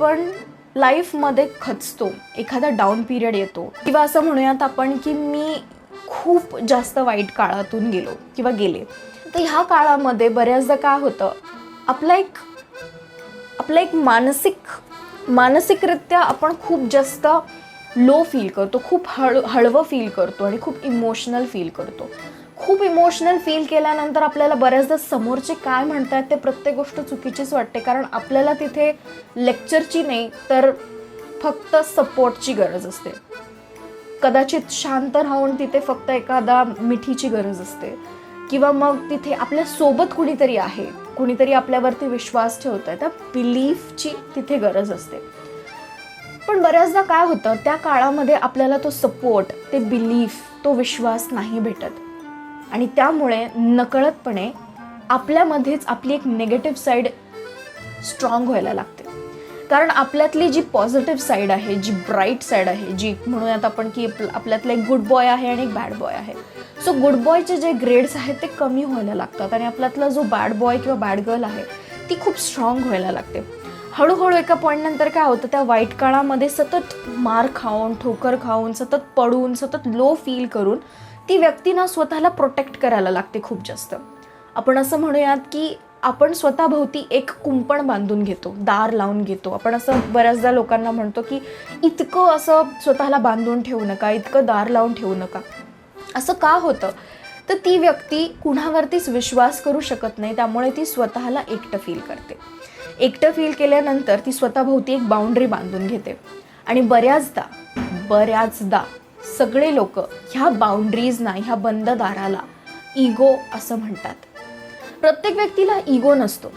आपण लाईफमध्ये खचतो. एखादा डाऊन पिरियड येतो. किंवा असं म्हणूयात आपण की मी खूप जास्त वाईट काळातून गेलो किंवा गेले. तर ह्या काळामध्ये बऱ्याचदा काय होतं? आपला एक आपला एक मानसिक मानसिकरित्या आपण खूप जास्त लो फील करतो. खूप हळ हळवं फील करतो आणि खूप इमोशनल फील करतो. खूप इमोशनल फील केल्यानंतर आपल्याला बऱ्याचदा समोरचे काय म्हणतात ते प्रत्येक गोष्ट चुकीचीच वाटते. कारण आपल्याला तिथे लेक्चरची नाही तर फक्त सपोर्टची गरज असते. कदाचित शांत राहून तिथे फक्त एखादा मिठीची गरज असते. किंवा मग तिथे आपल्यासोबत कुणीतरी आहे कुणीतरी आपल्यावरती विश्वास ठेवत आहे त्या बिलीफची तिथे गरज असते. पण बऱ्याचदा काय होतं त्या काळामध्ये आपल्याला तो सपोर्ट ते बिलीफ तो विश्वास नाही भेटत. आणि त्यामुळे नकळतपणे आपल्यामध्येच आपली एक निगेटिव्ह साईड स्ट्रॉंग व्हायला लागते. कारण आपल्यातली जी पॉझिटिव्ह साईड आहे जी ब्राईट साईड आहे जी म्हणूयात आपण की आपल्यातला एक गुड बॉय आहे आणि एक बॅड बॉय आहे. सो गुड बॉयचे जे ग्रेड्स आहेत ते कमी व्हायला लागतात आणि आपल्यातला जो बॅड बॉय किंवा बॅड गर्ल आहे ती खूप स्ट्रॉंग व्हायला लागते. हळूहळू एका पॉईंटनंतर काय होतं त्या वाईट काळामध्ये सतत मार खाऊन ठोकर खाऊन सतत पडून सतत लो फील करून ती व्यक्ती ना स्वतःला प्रोटेक्ट करायला लागते खूप जास्त. आपण असं म्हणूयात की आपण स्वतःभोवती एक कुंपण बांधून घेतो दार लावून घेतो. आपण असं बऱ्याचदा लोकांना म्हणतो की इतकं असं स्वतःला बांधून ठेवू नका इतकं दार लावून ठेवू नका. असं का होतं? तर ती व्यक्ती कुणावरतीच विश्वास करू शकत नाही त्यामुळे ती स्वतःला एकटं फील करते. एकटं फील केल्यानंतर ती स्वतःभोवती एक बाउंड्री बांधून घेते. आणि बऱ्याचदा बऱ्याचदा सगळे लोक ह्या बाउंड्रीजना ह्या बंद दाराला इगो असं म्हणतात. प्रत्येक व्यक्तीला इगो नसतो.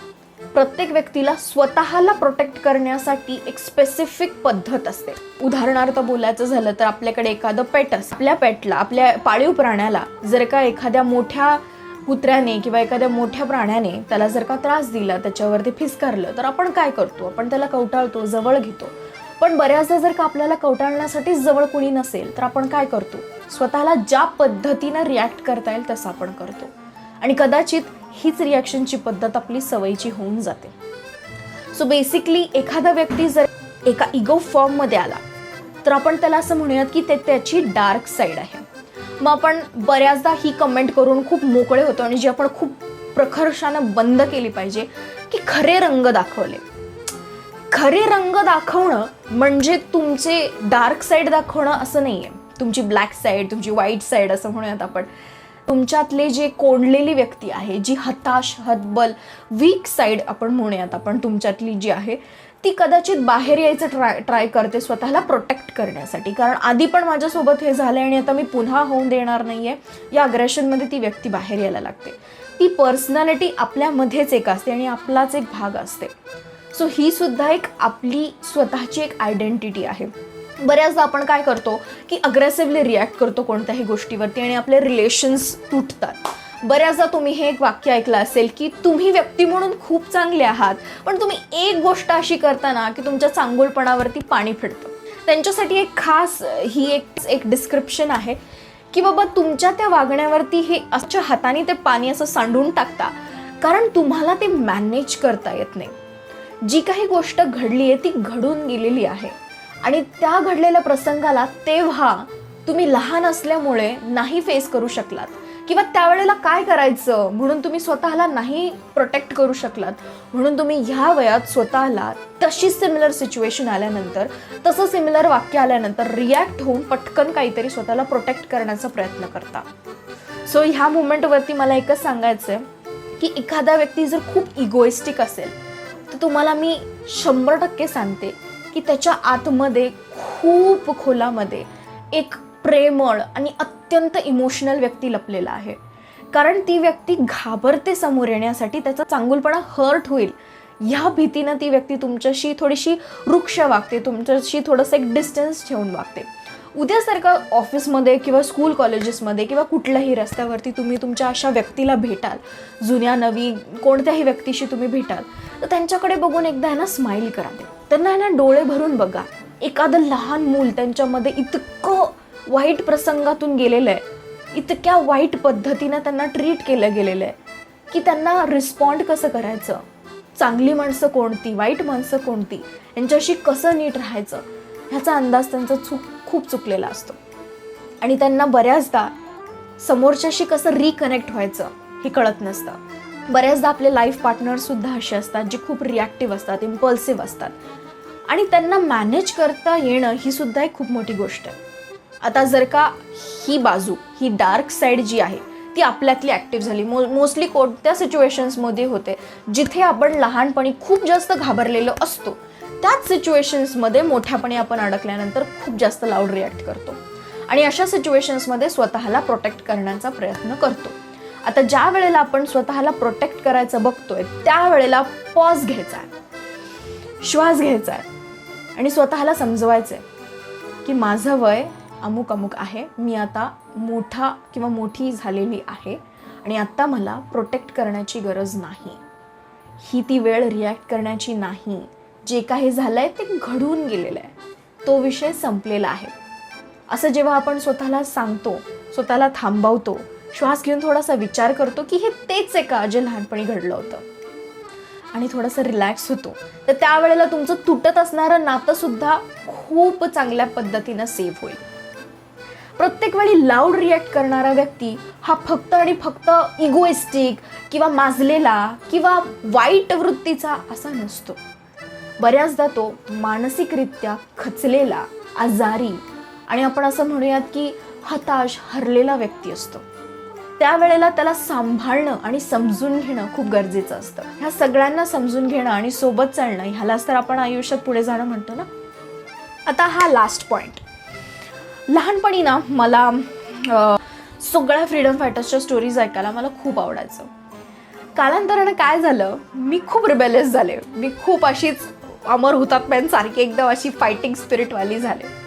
प्रत्येक व्यक्तीला स्वतःला प्रोटेक्ट करण्यासाठी एक स्पेसिफिक पद्धत असते. उदाहरणार्थ बोलायचं झालं तर आपल्याकडे एखादं पेट असतं आपल्या पेटला आपल्या पाळीव प्राण्याला जर का एखाद्या मोठ्या कुत्र्याने किंवा एखाद्या मोठ्या प्राण्याने त्याला जर का त्रास दिला त्याच्यावरती फिसकारलं तर आपण काय करतो? आपण त्याला कवटाळतो जवळ घेतो. पण बऱ्याचदा जर का आपल्याला कवटाळण्यासाठीच जवळ कुणी नसेल तर आपण काय करतो? स्वतःला ज्या पद्धतीनं रिॲक्ट करता येईल तसं आपण करतो. आणि कदाचित हीच रिॲक्शनची पद्धत आपली सवयीची होऊन जाते. सो बेसिकली एखादा व्यक्ती जर एका इगो फॉर्ममध्ये आला तर आपण त्याला असं म्हणूयात की ते त्याची डार्क साईड आहे. मग आपण बऱ्याचदा ही कमेंट करून खूप मोकळे होतो आणि जी आपण खूप प्रखर्षानं बंद केली पाहिजे की खरे रंग दाखवले. खरे रंग दाखवणं म्हणजे तुमचे डार्क साईड दाखवणं असं नाही आहे तुमची ब्लॅक साईड तुमची व्हाईट साईड असं म्हणूयात आपण. तुमच्यातले जे कोंडलेली व्यक्ती आहे जी हताश हतबल वीक साईड आपण म्हणूयात आपण तुमच्यातली जी आहे ती कदाचित बाहेर यायचं ट्राय ट्राय करते स्वतःला प्रोटेक्ट करण्यासाठी. कारण आधी पण माझ्यासोबत हे झालं आणि आता मी पुन्हा होऊन देणार नाही आहे या अग्रेशनमध्ये ती व्यक्ती बाहेर यायला लागते. ती पर्सनॅलिटी आपल्यामध्येच एक असते आणि आपलाच एक भाग असते. सो ही सुद्धा एक आपली स्वतःची एक आयडेंटिटी आहे. बऱ्याचदा आपण काय करतो की अग्रेसिव्हली रिॲक्ट करतो कोणत्याही गोष्टीवरती आणि आपले रिलेशन्स तुटतात. बऱ्याचदा तुम्ही हे एक वाक्य ऐकलं असेल की तुम्ही व्यक्ती म्हणून खूप चांगले आहात पण तुम्ही एक गोष्ट अशी करताना की तुमच्या चांगुलपणावरती पाणी फिरतं. त्यांच्यासाठी एक खास ही एक एक डिस्क्रिप्शन आहे की बाबा तुमच्या त्या वागण्यावरती हे अशा हाताने ते पाणी असं सांडून टाकता कारण तुम्हाला ते मॅनेज करता येत नाही. जी काही गोष्ट घडली आहे ती घडून गेलेली आहे. आणि त्या घडलेल्या प्रसंगाला तेव्हा तुम्ही लहान असल्यामुळे नाही फेस करू शकलात. किंवा त्यावेळेला काय करायचं? म्हणून तुम्ही स्वतःला नाही प्रोटेक्ट करू शकलात. म्हणून तुम्ही ह्या वयात स्वतःला तशी सिमिलर सिच्युएशन आल्यानंतर तसं सिमिलर वाक्य आल्यानंतर रिॲक्ट होऊन पटकन काहीतरी स्वतःला प्रोटेक्ट करण्याचा प्रयत्न करता. सो ह्या मुवमेंटवरती मला एकच सांगायचं आहे की एखादा व्यक्ती जर खूप इगोइस्टिक असेल तुम्हाला मी शंभर टक्के सांगते की त्याच्या आतमध्ये खूप खोलामध्ये एक प्रेमळ आणि अत्यंत इमोशनल व्यक्ती लपलेला आहे. कारण ती व्यक्ती घाबरते समोर येण्यासाठी त्याचा चांगुलपणा हर्ट होईल. ह्या भीतीनं ती व्यक्ती तुमच्याशी थोडीशी वृक्ष वागते तुमच्याशी थोडंसं एक डिस्टन्स ठेवून वागते. उद्यासारखं ऑफिसमध्ये किंवा स्कूल कॉलेजेसमध्ये किंवा कुठल्याही रस्त्यावरती तुम्ही तुमच्या अशा व्यक्तीला भेटाल जुन्या नवी कोणत्याही व्यक्तीशी तुम्ही भेटाल तर त्यांच्याकडे बघून एकदा आहे ना स्माईल करा. त्यांना आहे ना डोळे भरून बघा. एखादं लहान मूल त्यांच्यामध्ये इतकं वाईट प्रसंगातून गेलेलं आहे इतक्या वाईट पद्धतीनं त्यांना ट्रीट केलं गेलेलं आहे की त्यांना रिस्पॉन्ड कसं करायचं? चांगली माणसं कोणती? वाईट माणसं कोणती? यांच्याशी कसं नीट राहायचं? ह्याचा अंदाज त्यांचा चूक खूप चुकलेला असतो. आणि त्यांना बऱ्याचदा समोरच्याशी कसं रिकनेक्ट व्हायचं हे कळत नसतं. बऱ्याचदा आपले लाईफ पार्टनरसुद्धा असे असतात जे खूप रिॲक्टिव्ह असतात इम्पल्सिव्ह असतात. आणि त्यांना मॅनेज करता येणं ही सुद्धा एक खूप मोठी गोष्ट आहे. आता जर का ही बाजू ही डार्क साईड जी आहे ती आपल्यातली ॲक्टिव्ह झाली. मो मोस्टली कोणत्या सिच्युएशन्समध्ये होते जिथे आपण लहानपणी खूप जास्त घाबरलेलो असतो त्याच सिच्युएशन्समध्ये मोठ्यापणी आपण अडकल्यानंतर खूप जास्त लाऊड रिॲक्ट करतो. आणि अशा सिच्युएशन्समध्ये स्वतःला प्रोटेक्ट करण्याचा प्रयत्न करतो. आता ज्या वेळेला आपण स्वतःला प्रोटेक्ट करायचं बघतोय त्यावेळेला पॉज घ्यायचा आहे श्वास घ्यायचा आहे आणि स्वतःला समजवायचं आहे की माझं वय अमुक अमुक आहे मी आता मोठा किंवा मोठी झालेली आहे आणि आत्ता मला प्रोटेक्ट करण्याची गरज नाही. ही ती वेळ रिॲक्ट करण्याची नाही. जे काही झालं आहे ते घडून गेलेलं आहे. तो विषय संपलेला आहे. असं जेव्हा आपण स्वतःला सांगतो स्वतःला थांबवतो श्वास घेऊन थोडासा विचार करतो की हे तेच आहे का जे लहानपणी घडलं होतं? आणि थोडंसं रिलॅक्स होतो. तर त्यावेळेला तुमचं तुटत असणारं नातंसुद्धा खूप चांगल्या पद्धतीनं सेव्ह होईल. प्रत्येक वेळी लाऊड रिॲक्ट करणारा व्यक्ती हा फक्त आणि फक्त इगोइस्टिक किंवा माजलेला किंवा वाईट वृत्तीचा असा नसतो. बऱ्याचदा तो मानसिकरित्या खचलेला आजारी आणि आपण असं म्हणूयात की हताश हरलेला व्यक्ती असतो. त्यावेळेला त्याला सांभाळणं आणि समजून घेणं खूप गरजेचं असतं. ह्या सगळ्यांना समजून घेणं आणि सोबत चालणं ह्यालाच तर आपण आयुष्यात पुढे जाणं म्हणतो ना? आता हा लास्ट पॉईंट लहानपणी ना मला सगळ्या फ्रीडम फायटर्सच्या स्टोरीज ऐकायला मला खूप आवडायचं. कालांतरानं काय झालं मी खूप रिबेलियस झाले. मी खूप अशीच अमर हुतात्म्यांसारखी एकदम अशी फायटिंग स्पिरिटवाली झाले.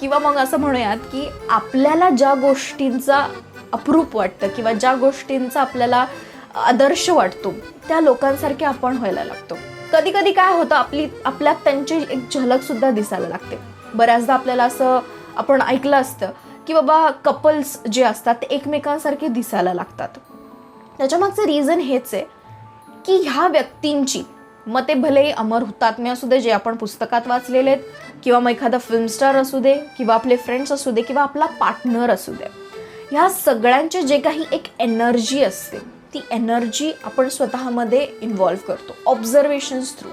किंवा मग असं म्हणूयात की आपल्याला ज्या गोष्टींचा अप्रूप वाटतं किंवा ज्या गोष्टींचा आपल्याला आदर्श वाटतो त्या लोकांसारखे आपण व्हायला लागतो. कधी कधी काय होतं आपली आपल्यात त्यांची एक झलकसुद्धा दिसायला लागते. बऱ्याचदा आपल्याला असं आपण ऐकलं असतं की बाबा कपल्स जे असतात ते एकमेकांसारखे दिसायला लागतात. त्याच्यामागचं रिझन हेच आहे की ह्या व्यक्तींची मग ते भलेही अमर हुतात्मे असू दे जे आपण पुस्तकात वाचलेले आहेत किंवा मग एखादा फिल्म स्टार असू दे किंवा आपले फ्रेंड्स असू दे किंवा आपला पार्टनर असू दे. ह्या सगळ्यांचे जे काही एक एनर्जी असते ती एनर्जी आपण स्वतःमध्ये इन्व्हॉल्व करतो ऑब्झर्वेशन्स थ्रू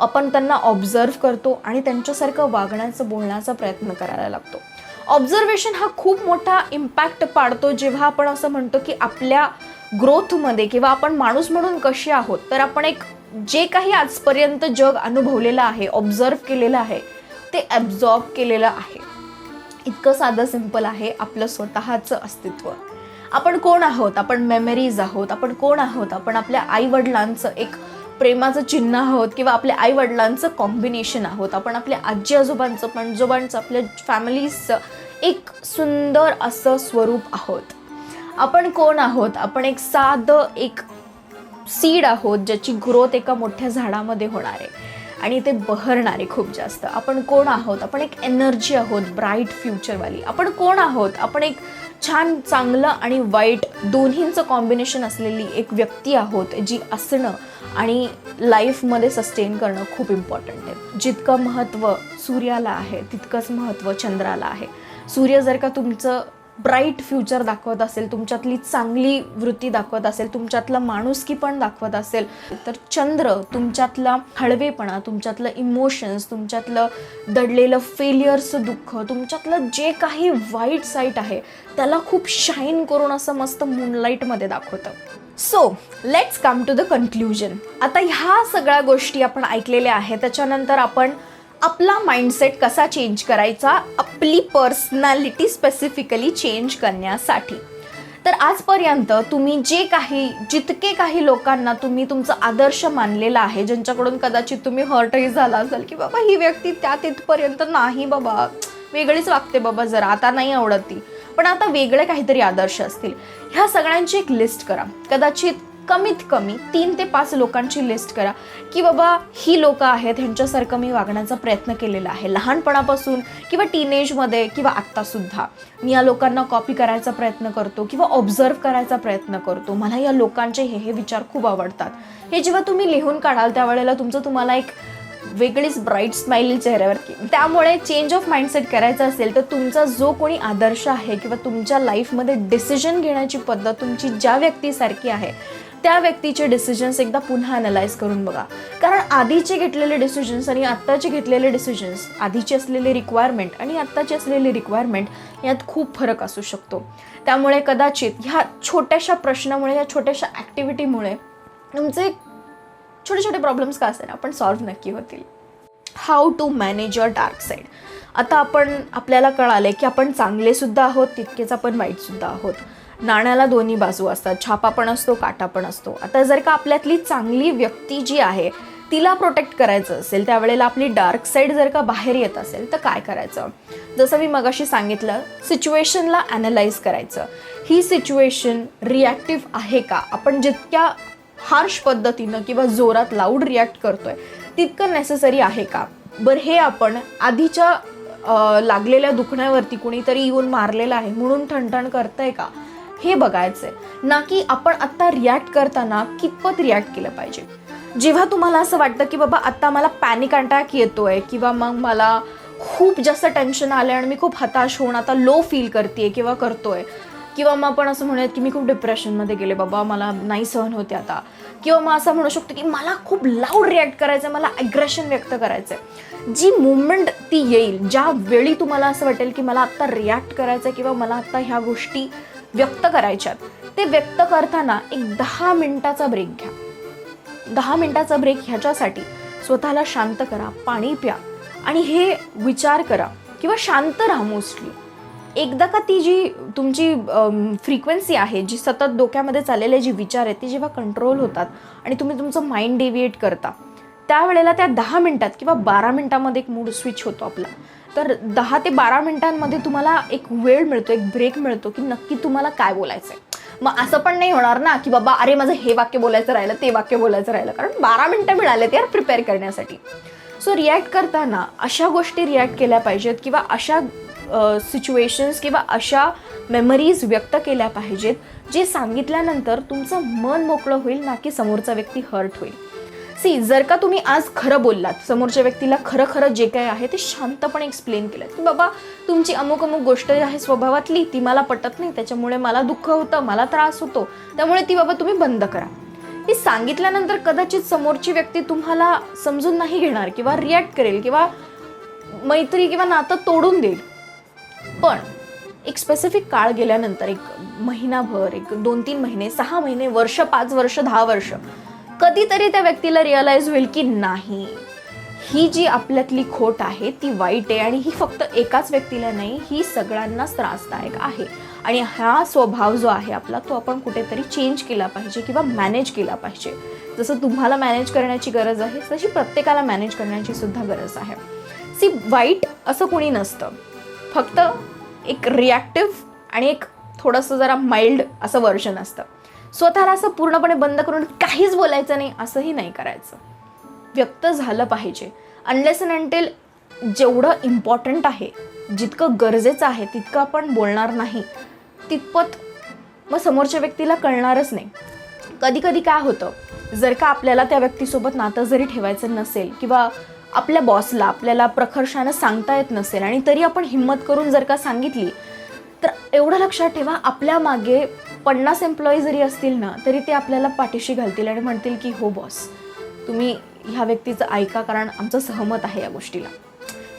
आपण त्यांना ऑब्झर्व करतो आणि त्यांच्यासारखं वागण्याचं बोलण्याचा प्रयत्न करायला लागतो. ऑब्झर्वेशन हा खूप मोठा इम्पॅक्ट पाडतो जेव्हा आपण असं म्हणतो की आपल्या ग्रोथमध्ये किंवा आपण माणूस म्हणून कसे आहोत तर आपण एक जे काही आजपर्यंत जग अनुभवलेलं आहे ऑब्झर्व केलेलं आहे ते ॲब्झॉर्ब केलेलं आहे. इतकं साधं सिंपल आहे आपलं स्वतःचं अस्तित्व. आपण कोण आहोत? आपण मेमरीज आहोत. आपण कोण आहोत? आपण आपल्या आईवडिलांचं एक प्रेमाचं चिन्ह आहोत किंवा आपल्या आईवडिलांचं कॉम्बिनेशन आहोत. आपण आपल्या आजी आजोबांचं पणजोबांचं आपल्या फॅमिलीजचं एक सुंदर असं स्वरूप आहोत. आपण कोण आहोत? आपण एक साधं एक सीड आहोत ज्याची ग्रोथ एका मोठ्या झाडामध्ये होणार आहे. आणि ते बहरणारे खूप जास्त. आपण कोण आहोत? आपण एक एनर्जी आहोत ब्राईट फ्युचरवाली आपण कोण आहोत? आपण एक छान चांगलं आणि वाईट दोन्हींचं कॉम्बिनेशन असलेली एक व्यक्ती आहोत जी असणं आणि लाईफमध्ये सस्टेन करणं खूप इम्पॉर्टंट आहे. जितकं महत्त्व सूर्याला आहे तितकंच महत्त्व चंद्राला आहे. सूर्य जर का तुमचं ब्राईट फ्युचर दाखवत असेल तुमच्यातली चांगली वृत्ती दाखवत असेल तुमच्यातलं माणुसकी पण दाखवत असेल तर चंद्र तुमच्यातला हळवेपणा तुमच्यातलं इमोशन्स तुमच्यातलं दडलेलं फेलियर्सचं दुःख तुमच्यातलं जे काही वाईट साईट आहे त्याला खूप शाईन करून असं मस्त मूनलाईटमध्ये दाखवतं. So let's come to the conclusion आता ह्या सगळ्या गोष्टी आपण ऐकलेल्या आहेत त्याच्यानंतर आपण आपला माइंडसेट कसा चेंज करायचा आपली पर्सनॅलिटी स्पेसिफिकली चेंज करण्यासाठी. तर आजपर्यंत तुम्ही जे काही जितके काही लोकांना तुम्ही तुमचा आदर्श मानलेला आहे ज्यांच्याकडून कदाचित तुम्ही हर्टही झाला असाल की बाबा ही व्यक्ती त्या तिथपर्यंत नाही बाबा. वेगळीच वागते बाबा जरा आता नाही आवडत ती. पण आता वेगळे काहीतरी आदर्श असतील. ह्या सगळ्यांची एक लिस्ट करा. कदाचित कमीत कमी तीन ते पाच लोकांची लिस्ट करा की बाबा ही लोक आहेत ह्यांच्यासारखं मी वागण्याचा प्रयत्न केलेला आहे. लहानपणापासून किंवा टीनेजमध्ये किंवा आत्तासुद्धा मी या लोकांना कॉपी करायचा प्रयत्न करतो किंवा ऑब्झर्व करायचा प्रयत्न करतो. मला या लोकांचे हे हे विचार खूप आवडतात. हे जेव्हा तुम्ही लिहून काढाल त्यावेळेला तुमचं तुम्हाला एक वेगळीच ब्राईट स्माईल चेहऱ्यावरती. त्यामुळे चेंज ऑफ माइंडसेट करायचा असेल तर तुमचा जो कोणी आदर्श आहे किंवा तुमच्या लाईफमध्ये डिसिजन घेण्याची पद्धत तुमची ज्या व्यक्तीसारखी आहे त्या व्यक्तीचे डिसिजन्स एकदा पुन्हा अनालाइज करून बघा. कारण आधीचे घेतलेले डिसिजन्स आणि आत्ताचे घेतलेले डिसिजन्स आधीची असलेली रिक्वायरमेंट आणि आत्ताची असलेली रिक्वायरमेंट यात खूप फरक असू शकतो. त्यामुळे कदाचित ह्या छोट्याशा प्रश्नामुळे या छोट्याशा ॲक्टिव्हिटीमुळे तुमचे छोटे छोटे प्रॉब्लेम्स का असेल आपण सॉल्व्ह नक्की होतील. How to manage your dark side आता आपण आपल्याला कळाले की आपण चांगले सुद्धा आहोत तितकेच आपण वाईट सुद्धा आहोत. नाण्याला दोन्ही बाजू असतात. छापा पण असतो काटा पण असतो. आता जर का आपल्यातली चांगली व्यक्ती जी आहे तिला प्रोटेक्ट करायचं असेल त्यावेळेला आपली डार्क साईड जर का बाहेर येत असेल तर काय करायचं? जसं मी मगाशी सांगितलं सिच्युएशनला ॲनालाइज करायचं. ही सिच्युएशन रिॲक्टिव्ह आहे का? आपण जितक्या हार्श पद्धतीनं किंवा जोरात लाऊड रिॲक्ट करतोय तितकं नेसेसरी आहे का? बरं हे आपण आधीच्या लागलेल्या दुखण्यावरती कुणीतरी येऊन मारलेलं आहे म्हणून ठणठण करतंय का? हे बघायचंय. ना की आपण आत्ता रिॲक्ट करताना कितपत रिॲक्ट केलं पाहिजे. जेव्हा तुम्हाला असं वाटतं की बाबा आत्ता मला पॅनिक अटॅक येतोय किंवा मग मला खूप जास्त टेन्शन आलं आणि मी खूप हताश होऊन आता लो फील करते किंवा करतोय. किंवा मग आपण असं म्हणूयात की मी खूप डिप्रेशनमध्ये गेले बाबा मला नाही सहन होते आता. किंवा मग असं म्हणू शकतो की मला खूप लाऊड रिॲक्ट करायचं मला ॲग्रेशन व्यक्त करायचं आहे जी मुवमेंट ती येईल ज्या वेळी तुम्हाला असं वाटेल की मला आत्ता रिॲक्ट करायचं किंवा मला आत्ता ह्या गोष्टी व्यक्त करायच्यात ते व्यक्त करताना एक दहा मिनिटाचा ब्रेक घ्या. दहा मिनिटाचा ब्रेक ह्याच्यासाठी स्वतःला शांत करा पाणी प्या आणि हे विचार करा किंवा शांत राहा मोस्टली एकदा का ती जी तुमची फ्रिक्वेन्सी आहे जी सतत डोक्यामध्ये चाललेले जी विचार आहेत ती जेव्हा कंट्रोल होतात आणि तुम्ही तुमचं माइंड डेव्हिएट करता त्यावेळेला त्या दहा मिनटात किंवा बारा मिनटामध्ये एक मूड स्विच होतो आपला. तर दहा ते बारा मिनिटांमध्ये तुम्हाला एक वेळ मिळतो एक ब्रेक मिळतो की नक्की तुम्हाला काय बोलायचं आहे मग असं पण नाही होणार ना की बाबा अरे माझं हे वाक्य बोलायचं राहिलं ते वाक्य बोलायचं राहिलं. कारण बारा मिनटं मिळाले ते प्रिपेअर करण्यासाठी. सो रिॲक्ट करताना अशा गोष्टी रिॲक्ट केल्या पाहिजेत किंवा अशा सिच्युएशन्स किंवा अशा मेमरीज व्यक्त केल्या पाहिजेत जे सांगितल्यानंतर तुमचं मन मोकळं होईल ना की समोरचा व्यक्ती हर्ट होईल. सी जर का तुम्ही आज खरं बोललात समोरच्या व्यक्तीला खरं खरं जे काय आहे ते शांतपणे एक्सप्लेन केलं की बाबा तुमची अमुक अमुक गोष्ट जी आहे स्वभावातली ती मला पटत नाही त्याच्यामुळे मला दुःख होतं मला त्रास होतो त्यामुळे ती बाबा तुम्ही बंद करा. हे सांगितल्यानंतर कदाचित समोरची व्यक्ती तुम्हाला समजून नाही घेणार किंवा रिॲक्ट करेल किंवा मैत्री किंवा नातं तोडून देईल. पण एक स्पेसिफिक काळ गेल्यानंतर एक महिनाभर एक दोन तीन महिने सहा महिने वर्ष पाच वर्ष दहा वर्ष कधीतरी त्या व्यक्तीला रिअलाइज होईल की नाही. ही जी आपल्यातली खोट आहे ती वाईट आहे आणि ही फक्त एकाच व्यक्तीला नाही ही सगळ्यांनाच त्रासदायक आहे. आणि हा स्वभाव जो आहे आपला तो आपण कुठेतरी चेंज केला पाहिजे किंवा मॅनेज केला पाहिजे. जसं तुम्हाला मॅनेज करण्याची गरज आहे तशी प्रत्येकाला मॅनेज करण्याची सुद्धा गरज आहे. सी वाईट असं कोणी नसतं. फक्त एक रिॲक्टिव्ह आणि एक थोडंसं जरा माइल्ड असं वर्जन असतं. स्वतःला असं पूर्णपणे बंद करून काहीच बोलायचं नाही असंही नाही करायचं. व्यक्त झालं पाहिजे. अनलेस अँड अँटेल जेवढं इम्पॉर्टंट आहे जितकं गरजेचं आहे तितकं आपण बोलणार नाही. तितपत मग समोरच्या व्यक्तीला कळणारच नाही. कधी कधी काय होतं जर का आपल्याला त्या व्यक्तीसोबत नातं जरी ठेवायचं नसेल किंवा आपल्या बॉसला आपल्याला प्रखर्षानं सांगता येत नसेल आणि तरी आपण हिंमत करून जर का सांगितली तर एवढं लक्षात ठेवा आपल्या मागे पन्नास एम्प्लॉई जरी असतील ना तरी ते आपल्याला पाठीशी घालतील आणि म्हणतील की हो बॉस तुम्ही ह्या व्यक्तीचं ऐका कारण आमचं सहमत आहे या गोष्टीला.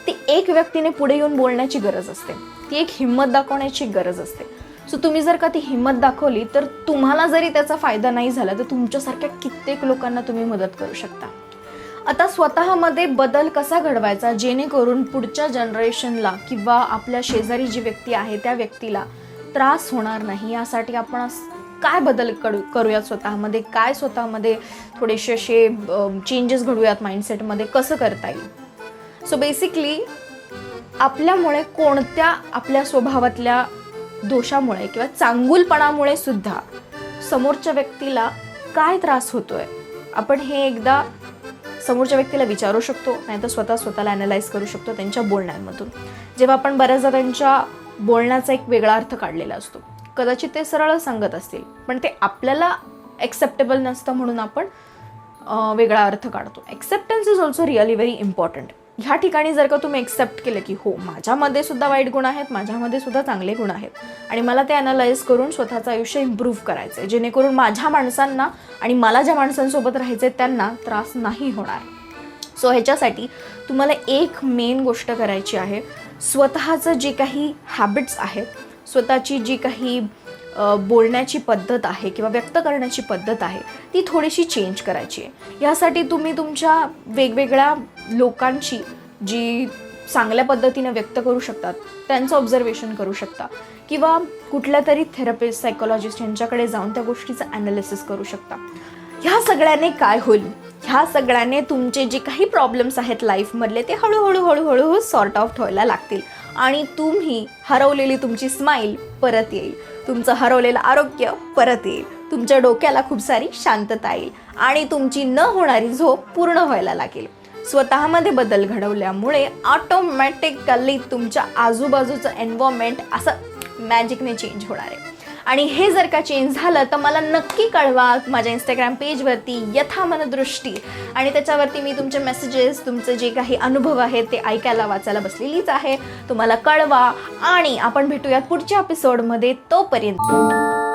ती एक व्यक्तीने पुढे येऊन बोलण्याची गरज असते. ती एक हिंमत दाखवण्याची गरज असते. सो तुम्ही जर का ती हिंमत दाखवली तर तुम्हाला जरी त्याचा फायदा नाही झाला तर तुमच्यासारख्या कित्येक लोकांना तुम्ही मदत करू शकता. आता स्वतःमध्ये बदल कसा घडवायचा? जेणेकरून पुढच्या जनरेशनला किंवा आपल्या शेजारी जी व्यक्ती आहे त्या व्यक्तीला त्रास होणार नाही. यासाठी आपण काय बदल करू करूयात स्वतःमध्ये? काय स्वतःमध्ये थोडेसे असे चेंजेस घडूयात माइंडसेटमध्ये कसं करता येईल? सो बेसिकली आपल्यामुळे कोणत्या आपल्या स्वभावातल्या दोषामुळे किंवा चांगुलपणामुळे सुद्धा समोरच्या व्यक्तीला काय त्रास होतोय? आपण हे एकदा समोरच्या व्यक्तीला विचारू शकतो नाहीतर स्वतः स्वतःला अनालाइज करू शकतो त्यांच्या बोलण्यांमधून. जेव्हा आपण बऱ्याचदा त्यांच्या बोलण्याचा एक वेगळा अर्थ काढलेला असतो. कदाचित ते सरळ सांगत असतील पण ते आपल्याला ॲक्सेप्टेबल नसतं म्हणून आपण वेगळा अर्थ काढतो. Acceptance is also really very important ह्या ठिकाणी जर का तुम्ही एक्सेप्ट केलं की हो माझ्यामध्ये सुद्धा वाईट गुण आहेत माझ्यामध्ये सुद्धा चांगले गुण आहेत आणि मला ते अनालाइज करून स्वतःचं आयुष्य इम्प्रूव्ह करायचं आहे जेणेकरून माझ्या माणसांना आणि मला ज्या माणसांसोबत राहायचं त्यांना त्रास नाही होणार. सो ह्याच्यासाठी तुम्हाला एक मेन गोष्ट करायची आहे. स्वतःचं जे काही हॅबिट्स आहेत स्वतःची जी काही बोलण्याची पद्धत आहे किंवा व्यक्त करण्याची पद्धत आहे ती थोडीशी चेंज करायची आहे. यासाठी तुम्ही तुमच्या वेगवेगळ्या लोकांची जी चांगल्या पद्धतीने व्यक्त करू शकतात त्यांचं ऑब्झर्वेशन करू शकता. किंवा कुठल्या तरी थेरपिस्ट सायकोलॉजिस्ट यांच्याकडे जाऊन त्या गोष्टीचं ॲनालिसिस करू शकता. ह्या सगळ्याने काय होईल? ह्या सगळ्याने तुमचे जे काही प्रॉब्लेम्स आहेत लाईफमधले ते हळूहळू हळूहळू सॉर्ट आउट व्हायला लागतील. आणि तुम्ही हरवलेली तुमची स्माईल परत येईल. तुमचं हरवलेलं आरोग्य परत येईल. तुमच्या डोक्याला खूप सारी शांतता येईल. आणि तुमची न होणारी झोप पूर्ण व्हायला लागेल. स्वतःमध्ये बदल घडवल्यामुळे ऑटोमॅटिकली तुमच्या आजूबाजूचं एन्व्हायरमेंट असं मॅजिकने चेंज होणार आहे. आणि हे जर का चेंज झालं तर मला नक्की कळवा माझ्या इंस्टाग्राम पेजवरती यथा मनदृष्टी आणि त्याच्यावरती मी तुमचे मेसेजेस तुमचे जे काही अनुभव आहेत ते ऐकायला वाचायला बसलेलीच आहे. तुम्हाला कळवा आणि आपण भेटूयात पुढच्या एपिसोडमध्ये तोपर्यंत.